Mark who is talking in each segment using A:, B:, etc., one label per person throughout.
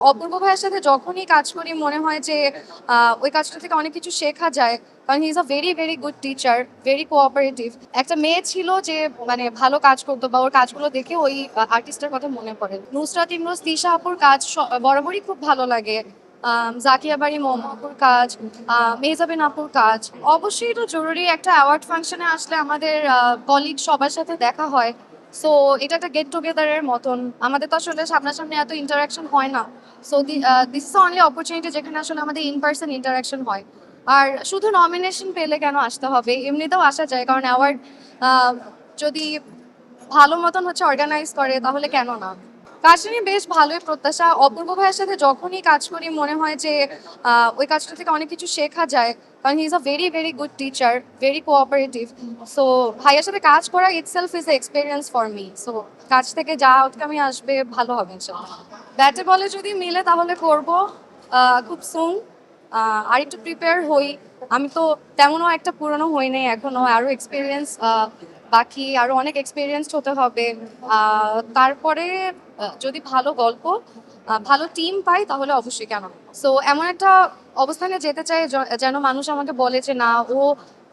A: অপূর্ব ভাইয়ের সাথে যখনই কাজ করি, মনে হয় যে ওই কাজটা থেকে অনেক কিছু শেখা যায়। কারণ he is a very very good teacher very cooperative একটা মেয়ে ছিল যে মানে ভালো কাজ করতো বা ওর কাজগুলো দেখে ওই আর্টিস্টের কথা মনে পড়ে। নুসরাত ইমরোজ, তিশা আপুর কাজ বরাবরই খুব ভালো লাগে। জাকিয়া বাড়ি মোহাম্মপুর কাজ মেহজাবিন আপুর কাজ। অবশ্যই তো জরুরি। একটা অ্যাওয়ার্ড ফাংশনে আসলে আমাদের কলিগ সবার সাথে দেখা হয়। সো এটা একটা গেট টুগেদারের মতন। আমাদের তো আসলে সামনাসামনি এত ইন্টারাকশন হয় না। So this is only opportunity যেখানে আসলে আমাদের ইন পার্সন ইন্টারাকশন হয়। আর শুধু নমিনেশন পেলে কেন আসতে হবে? এমনিতেও আসা যায়, কারণ অ্যাওয়ার্ড যদি ভালো মতন হচ্ছে অর্গানাইজ করে, তাহলে কেন না? কাজটা নিয়ে বেশ ভালোই প্রত্যাশা। অপূর্ব ভাইয়ের সাথে যখনই কাজ করি, মনে হয় যে ওই কাজটা থেকে অনেক কিছু শেখা যায়। কারণ he is a very very good teacher very cooperative so ভাইয়ের সাথে কাজ করা itself is experience for me so কাজ থেকে যা আউটকামই আসবে, ভালো হবে ব্যাটে বলে যদি মিলে তাহলে করব খুব সুন আর একটু প্রিপেয়ার হই। আমি তো তেমনও একটা পুরনো হই নাই এখনও আরও এক্সপিরিয়েন্স বাকি আরও অনেক এক্সপিরিয়েন্স হতে হবে। তারপরে যদি ভালো গল্প ভালো টিম পাই, তাহলে অবশ্যই কেন সো এমন একটা অবস্থানে যেতে চাই যেন মানুষ আমাকে বলে যে, না, ও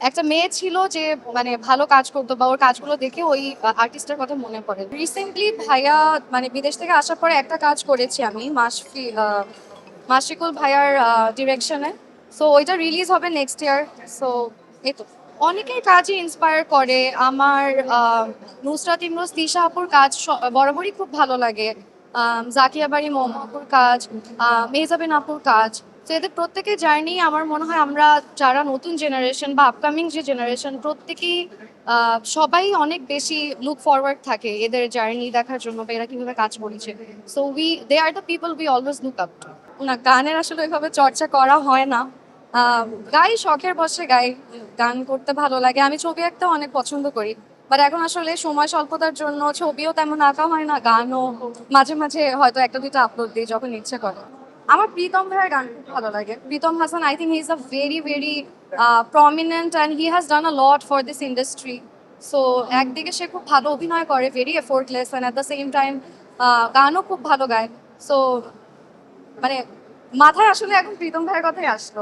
A: একটা মেয়ে ছিল যে মানে ভালো কাজ করতো বা ওর কাজগুলো দেখে ওই আর্টিস্টের কথা মনে পড়ে। রিসেন্টলি ভাইয়া মানে বিদেশ থেকে আসার পরে একটা কাজ করেছি আমি, মাসফি মাসিকুল ভাইয়ার ডিরেকশনে সো ওইটা রিলিজ হবে নেক্সট ইয়ার সো এই তো। অনেকের কাজই ইন্সপায়ার করে। আমার নুসরাত ইমরোজ তিশা আপুর কাজ বরাবরই খুব ভালো লাগে। জাকিয়া বাড়ি মোহাম্মপুর কাজ আহ, মেহজাবিন আপুর কাজ। তো এদের প্রত্যেকের জার্নি আমার মনে হয় আমরা যারা নতুন জেনারেশন বা আপকামিং যে জেনারেশন প্রত্যেকেই সবাই অনেক বেশি লুক ফরওয়ার্ড থাকে এদের জার্নি দেখার জন্য বা এরা কীভাবে কাজ করেছে। So we they are the people we always look up to না গানের আসলে ওইভাবে চর্চা করা হয় না। গাই শখের বসে গাই, গান করতে ভালো লাগে। আমি ছবি আঁকতে অনেক পছন্দ করি। বাট এখন আসলে সময় স্বল্পতার জন্য ছবিও তেমন আঁকা হয় না, গানও মাঝে মাঝে হয়তো একটা দুটো আপলোড দিই যখন ইচ্ছে করে। আমার প্রীতম ভাইয়ের গান খুব ভালো লাগে। Pritam Hasan I think he is a very very prominent and he has done a lot for this industry so একদিকে সে খুব ভালো অভিনয় করে very effortless and at the same time গানও খুব ভালো গায়। সো মানে মাথায় আসলে এখন প্রীতম ভাইয়ের কথাই আসলো।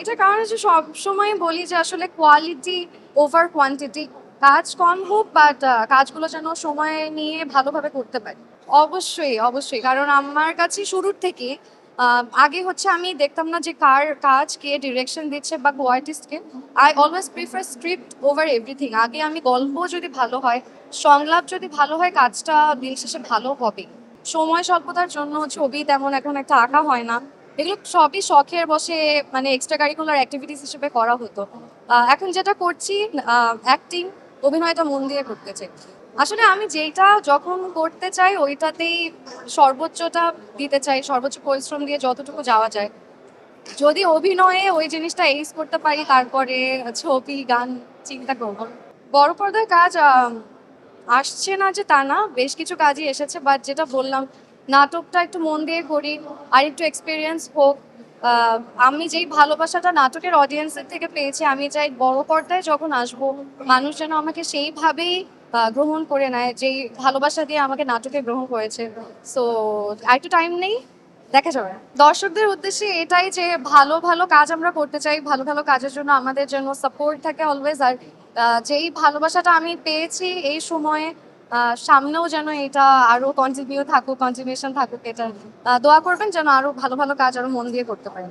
A: এটা কারণ হচ্ছে সব সময় বলি যে আসলে কোয়ালিটি ওভার কোয়ান্টিটি কাজ কম হোক বাট কাজগুলো যেন সময় নিয়ে ভালোভাবে করতে পারি। অবশ্যই অবশ্যই। কারণ আমার কাছে শুরুর থেকে আগে হচ্ছে আমি দেখতাম না যে কার কাজ কে ডিরেকশন দিচ্ছে বা কো। আর্টিস্টকে I always prefer script over everything আগে আমি গল্প যদি ভালো হয়, সংলাপ যদি ভালো হয়, কাজটা দিন শেষে ভালো হবে সময় স্বল্পতার জন্য ছবি তেমন এখন একটা আঁকা হয় না। এগুলো সবই শখের বসে মানে এক্সট্রা কারিকুলার অ্যাক্টিভিটিস হিসেবে করা হতো। এখন যেটা করছি অ্যাক্টিং অভিনয়টা মন দিয়ে করতে চাই। আসলে আমি যেটা যখন করতে চাই, ওইটাতেই সর্বোচ্চটা দিতে চাই, সর্বোচ্চ পরিশ্রম দিয়ে যতটুকু যাওয়া যায়। যদি অভিনয়ে ওই জিনিসটা এইস করতে পারি, তারপরে ছবি, গান, চিন্তা করব। বড় পর্দার কাজ আসছে না যে তা না, বেশ কিছু কাজই এসেছে বাট যেটা বললাম নাটকটা একটু মন দিয়ে করি, আর একটু এক্সপিরিয়েন্স হোক। আমি যেই ভালোবাসাটা নাটকের অডিয়েন্সের থেকে পেয়েছি, আমি চাই বড় পর্দায় যখন আসব, মানুষ যেন আমাকে সেইভাবেই গ্রহণ করে নেয়, যেই ভালোবাসা দিয়ে আমাকে নাটকে গ্রহণ করেছে। সো আর একটু টাইম নেই, দেখা যাবে। দর্শকদের উদ্দেশ্যে এটাই যে ভালো ভালো কাজ আমরা করতে চাই, ভালো ভালো কাজের জন্য আমাদের জন্য সাপোর্ট থাকে অলওয়েজ আর যেই ভালোবাসাটা আমি পেয়েছি এই সময়ে সামনেও যেন এটা আরও কন্টিনিউ থাকুক কন্টিনিউশন থাকুক, এটা দোয়া করবেন যেন আরও ভালো ভালো কাজ, আরও মন দিয়ে করতে পারি।